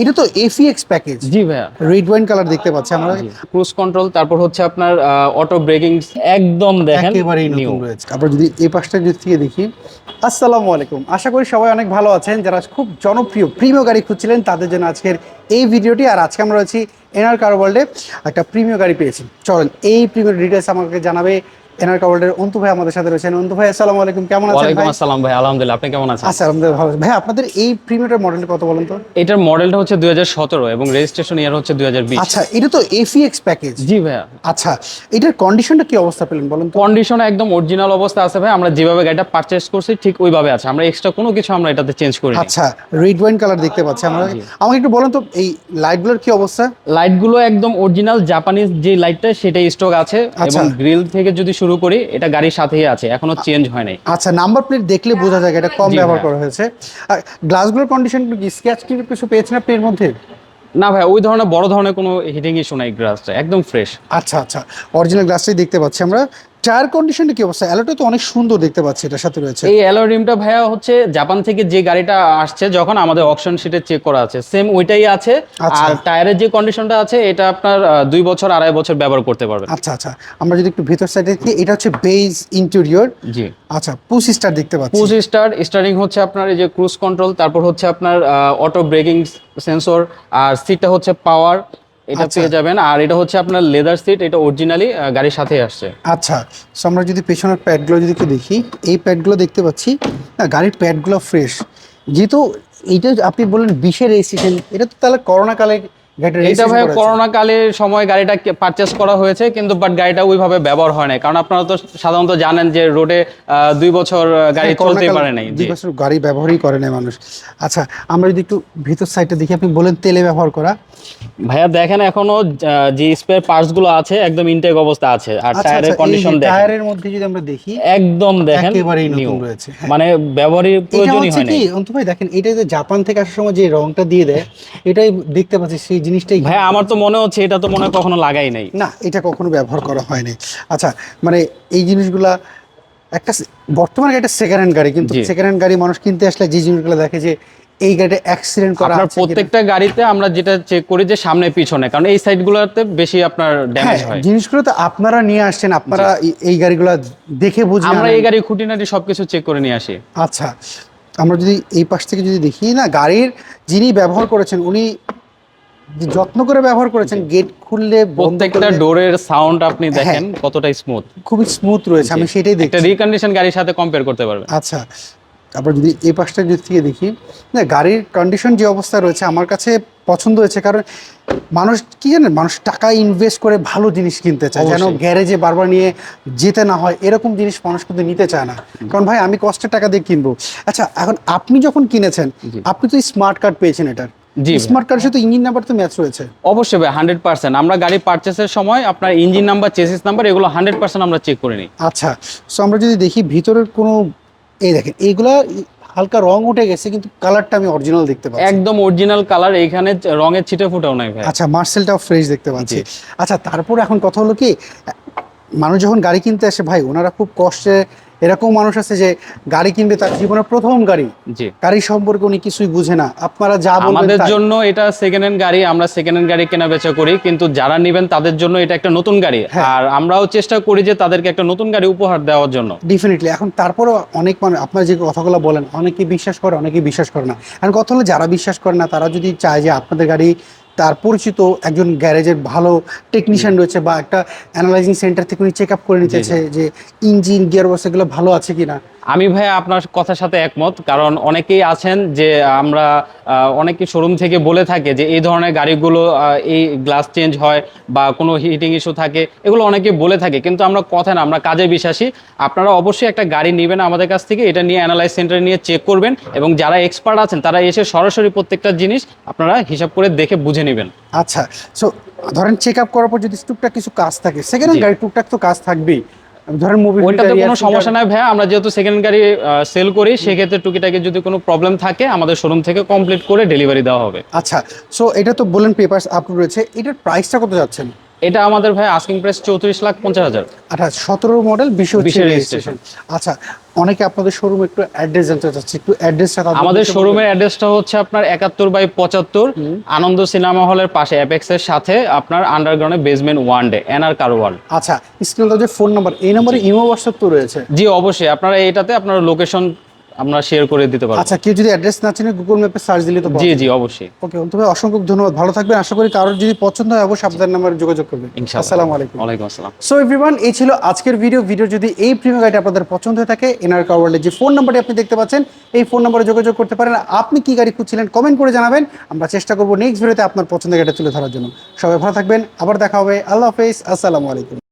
এটা তো এফিএক্স প্যাকেজ জি ভাইয়া। রেড ওয়াইন কালার দেখতে পাচ্ছি আমরা। ক্রুজ কন্ট্রোল তারপর হচ্ছে আপনার অটো ব্রেকিং একদম দেখেন একেবারেই নিউ রয়েছে। আমরা যদি এই পাশটা যদি থেকে দেখি আসসালামু আলাইকুম। আশা করি সবাই অনেক ভালো আছেন। যারা খুব জনপ্রিয় প্রিমিয় গাড়ি খুঁজছিলেন তাদের জন্য আজকের এই ভিডিওটি। আর আজকে আমরা রয়েছি এনআর কার ওয়ার্ল্ডে একটা প্রিমিয় গাড়ি পেয়েছি। চলেন এই প্রিমিয় ডিটেলস আমাকে জানাবে। এনআর ওয়ার্ল্ডের অন্তু ভাই আমাদের সাথে রয়েছেন। অন্তু ভাই আসসালামু আলাইকুম। কেমন আছেন ওয়ালাইকুম আসসালাম ভাই আলহামদুলিল্লাহ। আপনি কেমন আছেন? আচ্ছা ভালো ভাই আপনাদের এই প্রিমিয়টার মডেলটা কত বলেন তো? এটার মডেলটা হচ্ছে দুই এবং রেজিস্ট্রেশন ইয়ার হচ্ছে দুই আচ্ছা এটা তো এফিএক্স প্যাকেজ জি ভাইয়া। আচ্ছা এটার কন্ডিশনটা কি অবস্থা পেলেন বলেন তো? কন্ডিশন একদম অরিজিনাল অবস্থা আছে ভাই আমরা যেভাবে গাড়িটা পারচেস করছি ঠিক ওইভাবে আছে। আমরা এক্সট্রা কোনো কিছু আমরা এটাতে চেঞ্জ করি আচ্ছা রেড ওয়াইন কালার দেখতে পাচ্ছি আমরা। আমাকে একটু বলেন তো এই লাইটগুলোর কি অবস্থা? লাইটগুলো একদম অরিজিনাল জাপানিজ যে লাইটটা সেটাই স্টক আছে। আচ্ছা। এবং গ্রিল থেকে যদি শুরু করি এটা গাড়ির সাথেই আছে এখনও চেঞ্জ হয় নাই। আচ্ছা নাম্বার প্লেট দেখলে বোঝা যায় এটা কম ব্যবহার করা হয়েছে। আর গ্লাসগুলোর কন্ডিশন কি? স্ক্র্যাচ কি কিছু পেয়েছেন আপনি এর মধ্যে? না ভাই ওই ধরনের বড় ধরনের কোনো হিটিং ইস্যু নাই গ্লাসটা একদম ফ্রেশ আচ্ছা আচ্ছা অরিজিনাল গ্লাসটাই দেখতে পাচ্ছি আমরা। টায়ার কন্ডিশনটা কি অবস্থা? অ্যালোটা তো অনেক সুন্দর দেখতে পাচ্ছি এটার সাথে রয়েছে। এই অ্যালো রিমটা ভাইয়া হচ্ছে জাপান থেকে যে গাড়িটা আসছে যখন আমাদের অপশন শিটে চেক করা আছে সেম ওইটাই আছে। আচ্ছা। আর টায়ারের যে কন্ডিশনটা আছে এটা আপনার দুই বছর আড়াই বছর ব্যবহার করতে পারবেন। আচ্ছা আচ্ছা। আমরা যদি একটু ভিতর সাইডে দেখি এটা হচ্ছে বেজ ইন্টেরিয়র জি। আচ্ছা পুশ স্টার দেখতে পাচ্ছি। পুশ স্টার স্টারিং হচ্ছে আপনার এই যে ক্রুজ কন্ট্রোল তারপর হচ্ছে আপনার অটো ব্রেকিং সেন্সর আর সিটটা হচ্ছে পাওয়ার এটা আচ্ছা। পেয়ে যাবেন। আর এটা হচ্ছে আপনার লেদার সিট এটা অরিজিনালি গাড়ির সাথে আসছে। আচ্ছা সো আমরা যদি পেছনের প্যাডগুলো যদি একটু দেখি এই প্যাডগুলো দেখতে পাচ্ছি না গাড়ির প্যাডগুলো ফ্রেশ যেহেতু এইটা আপনি বললেন বিশের রেজিস্ট্রেশন এটা তো তাহলে করোনা কালে এটা ভাই। করোনা কালের সময় গাড়িটা পারচেস করা হয়েছে কিন্তু বাট গাড়িটা ওইভাবে ব্যবহার হয় নাই। কারণ আপনারা তো সাধারণত জানেন যে রোডে দুই বছর গাড়ি হ্যাঁ, চলতেই কালে পারে নাই। দুই বছর গাড়ি ব্যবহারই করে না মানুষ। আচ্ছা আমরা যদি একটু ভিতর সাইডটা দেখি আপনি বলেন তেলে ব্যবহার করা। ভাইয়া দেখেন এখনও যে স্পেয়ার পার্টসগুলো আছে একদম ইনটেক অবস্থা আছে। আর আচ্ছা টায়ারের আচ্ছা কন্ডিশন দেখেন। টায়ারের মধ্যে যদি আমরা দেখি একদম দেখেন একেবারেই নিউ নতুন রয়েছে হ্যাঁ। মানে ব্যবহারের এটা প্রয়োজনই হচ্ছে হয় কি অন্তু ভাই দেখেন এটা যে জাপান থেকে আসার সময় যে রংটা দিয়ে দেয় এটাই দেখতে পাচ্ছি সেই জিনিসটাই ভাই আমার তো মনে হচ্ছে এটা তো মনে হয় কখনো লাগাই নাই। না এটা কখনো ব্যবহার করা হয়নি আচ্ছা মানে এই জিনিসগুলা একটা বর্তমানে একটা সেকেন্ড হ্যান্ড গাড়ি কিন্তু সেকেন্ড হ্যান্ড গাড়ি মানুষ কিনতে আসলে যে জিনিসগুলো দেখে যে এই গাড়িটা অ্যাক্সিডেন্ট করা আপনার প্রত্যেকটা গাড়িতে আমরা যেটা চেক করি যে সামনে পিছনে কারণ এই সাইড গুলোতে বেশি আপনার ড্যামেজ হ্যাঁ হয়। জিনিসগুলো তো আপনারা নিয়ে আসছেন আপনারা এই- গাড়িগুলো দেখে বুঝে আমরা এই গাড়ি খুঁটিনাটি সবকিছু চেক করে নিয়ে আসি। আচ্ছা আমরা যদি এই পাশ থেকে যদি দেখি না গাড়ির যিনি ব্যবহার করেছেন উনি যত্ন করে ব্যবহার করেছেন গেট খুললে প্রত্যেকটা ডোরের সাউন্ড আপনি দেখেন কতটা স্মুথ খুবই স্মুথ রয়েছে আমি সেটাই দেখি একটা রিকন্ডিশন গাড়ির সাথে কম্পেয়ার করতে পারবেন। আচ্ছা তারপর যদি এই পাশটা যদি থেকে দেখি না গাড়ির কন্ডিশন যে অবস্থা রয়েছে আমার কাছে পছন্দ হয়েছে কারণ মানুষ কি জানেন মানুষ টাকা ইনভেস্ট করে ভালো জিনিস কিনতে চায় যেন গ্যারেজে বারবার নিয়ে যেতে না হয় এরকম জিনিস মানুষ কিন্তু নিতে চায় না। কারণ ভাই আমি কষ্টের টাকা দিয়ে কিনবো। আচ্ছা এখন আপনি যখন কিনেছেন আপনি তো স্মার্ট কার্ড পেয়েছেন এটার। স্মার্ট কার্ডের সাথে ইঞ্জিন নাম্বার তো ম্যাচ রয়েছে। অবশ্যই ভাই হান্ড্রেড পার্সেন্ট আমরা গাড়ি পারচেসের সময় আপনার ইঞ্জিন নাম্বার চেসিস নাম্বার এগুলো হান্ড্রেড পার্সেন্ট আমরা চেক করে নিই। আচ্ছা সো আমরা যদি দেখি ভিতরের কোনো এই দেখেন এইগুলা হালকা রং উঠে গেছে কিন্তু কালারটা আমি অরিজিনাল দেখতে পাচ্ছি। একদম অরিজিনাল কালার এইখানে রঙের ছিটে ফুটেও নাই ভাই। আচ্ছা মার্সেলটাও ফ্রেশ দেখতে পাচ্ছি। আচ্ছা তারপর এখন কথা হলো কি মানুষ যখন গাড়ি কিনতে আসে ভাই ওনারা খুব কষ্টে এরকম মানুষ আছে যে গাড়ি কিনবে তার জীবনের প্রথম গাড়ি। জি। গাড়ি সম্পর্কে উনি কিছুই বুঝে না। আপনারা যা বলবেন আমাদের জন্য এটা সেকেন্ড হ্যান্ড গাড়ি আমরা সেকেন্ড হ্যান্ড গাড়ি কেনা বেচা করি কিন্তু যারা নেবেন তাদের জন্য এটা একটা নতুন গাড়ি। হ্যাঁ। আর আমরাও চেষ্টা করি যে তাদেরকে একটা নতুন গাড়ি উপহার দেওয়ার জন্য। ডেফিনেটলি এখন তারপরেও অনেক মানুষ আপনার যে কথাগুলো বলেন অনেকে বিশ্বাস করে অনেকে বিশ্বাস করে না। এখন কথা হলো যারা বিশ্বাস করে না তারা যদি চায় যে আপনাদের গাড়ি তার পরিচিত একজন গ্যারেজের ভালো টেকনিশিয়ান রয়েছে বা একটা অ্যানালাইজিং সেন্টার থেকে উনি চেক আপ করে নিতেছে যে ইঞ্জিন গিয়ার বক্স এগুলো ভালো আছে কিনা। আমি ভাই আপনার কথার সাথে একমত কারণ অনেকেই আছেন যে আমরা অনেকে শোরুম থেকে বলে থাকে যে এই ধরনের গাড়িগুলো এই গ্লাস চেঞ্জ হয় বা কোনো হিটিং ইস্যু থাকে এগুলো অনেকে বলে থাকে। কিন্তু আমরা কথা না আমরা কাজে বিশ্বাসী। আপনারা অবশ্যই একটা গাড়ি নেবেন আমাদের কাছ থেকে এটা নিয়ে অ্যানালাইজ সেন্টারে নিয়ে চেক করবেন এবং যারা এক্সপার্ট আছেন তারা এসে সরাসরি প্রত্যেকটা জিনিস আপনারা হিসাব করে দেখে বুঝে নেবেন। আচ্ছা সো ধরেন চেক আপ করার পর যদি টুকটাক কিছু কাজ থাকে সেকেন্ড জি। গাড়ি টুকটাক তো কাজ থাকবেই। ধরেন মুভি ওইটাতে কোনো সমস্যা নাই ভাই আমরা যেহেতু সেকেন্ড গাড়ি সেল করি সেক্ষেত্রে টুকিটাকি যদি কোনো প্রবলেম থাকে আমাদের শোরুম থেকে কমপ্লিট করে ডেলিভারি দেওয়া হবে। আচ্ছা সো এটা তো বললেন পেপারস আপলোড রয়েছে এটার প্রাইসটা কত যাচ্ছেন? এটা আমাদের ভাই আস্কিং প্রাইস চৌত্রিশ লাখ পঞ্চাশ হাজার। আচ্ছা সতেরো মডেল বিশ রেজিস্ট্রেশন আচ্ছা অনেকে আপনাদের শোরুম একটু অ্যাড্রেস জানতে চাচ্ছে একটু অ্যাড্রেসটা আমাদের শোরুমের অ্যাড্রেসটা হচ্ছে আপনার একাত্তর বাই পঁচাত্তর আনন্দ সিনেমা হলের পাশে অ্যাপেক্সের সাথে আপনার আন্ডারগ্রাউন্ডে বেসমেন্ট ওয়ান ডে এনআর কারোয়াল আচ্ছা স্ক্রিনে যে ফোন নাম্বার এই নম্বরে ইমো হোয়াটসঅ্যাপ তো রয়েছে। জি অবশ্যই। আপনারা এটাতে আপনার লোকেশন আমরা শেয়ার করে দিতে পারব। আচ্ছা কেউ যদি অ্যাড্রেস না চিনে গুগল ম্যাপে সার্চ দিলে তো জি জি অবশ্যই। ওকে তবে অসংখ্য ধন্যবাদ। ভালো থাকবেন। আশা করি কারোর যদি পছন্দ হয় অবশ্যই আপনাদের নাম্বারে যোগাযোগ করবেন। আসসালামু আলাইকুম। ওয়ালাইকুম আসসালাম। সো এভরিওয়ান এই ছিল আজকের ভিডিও ভিডিও যদি এই প্রিমিয়াম গাড়িটা আপনাদের পছন্দ হয়ে থাকে এনআর কার ওয়ার্ল্ডের যে ফোন নাম্বারটি আপনি দেখতে পাচ্ছেন এই ফোন নাম্বারে যোগাযোগ করতে পারেন। আপনি কি গাড়ি খুঁজছিলেন কমেন্ট করে জানাবেন। আমরা চেষ্টা করব নেক্সট ভিডিওতে আপনার পছন্দের গাড়িটা তুলে ধরার জন্য। সবাই ভালো থাকবেন। আবার দেখা হবে। আল্লাহ হাফেজ। আসসালামু আলাইকুম।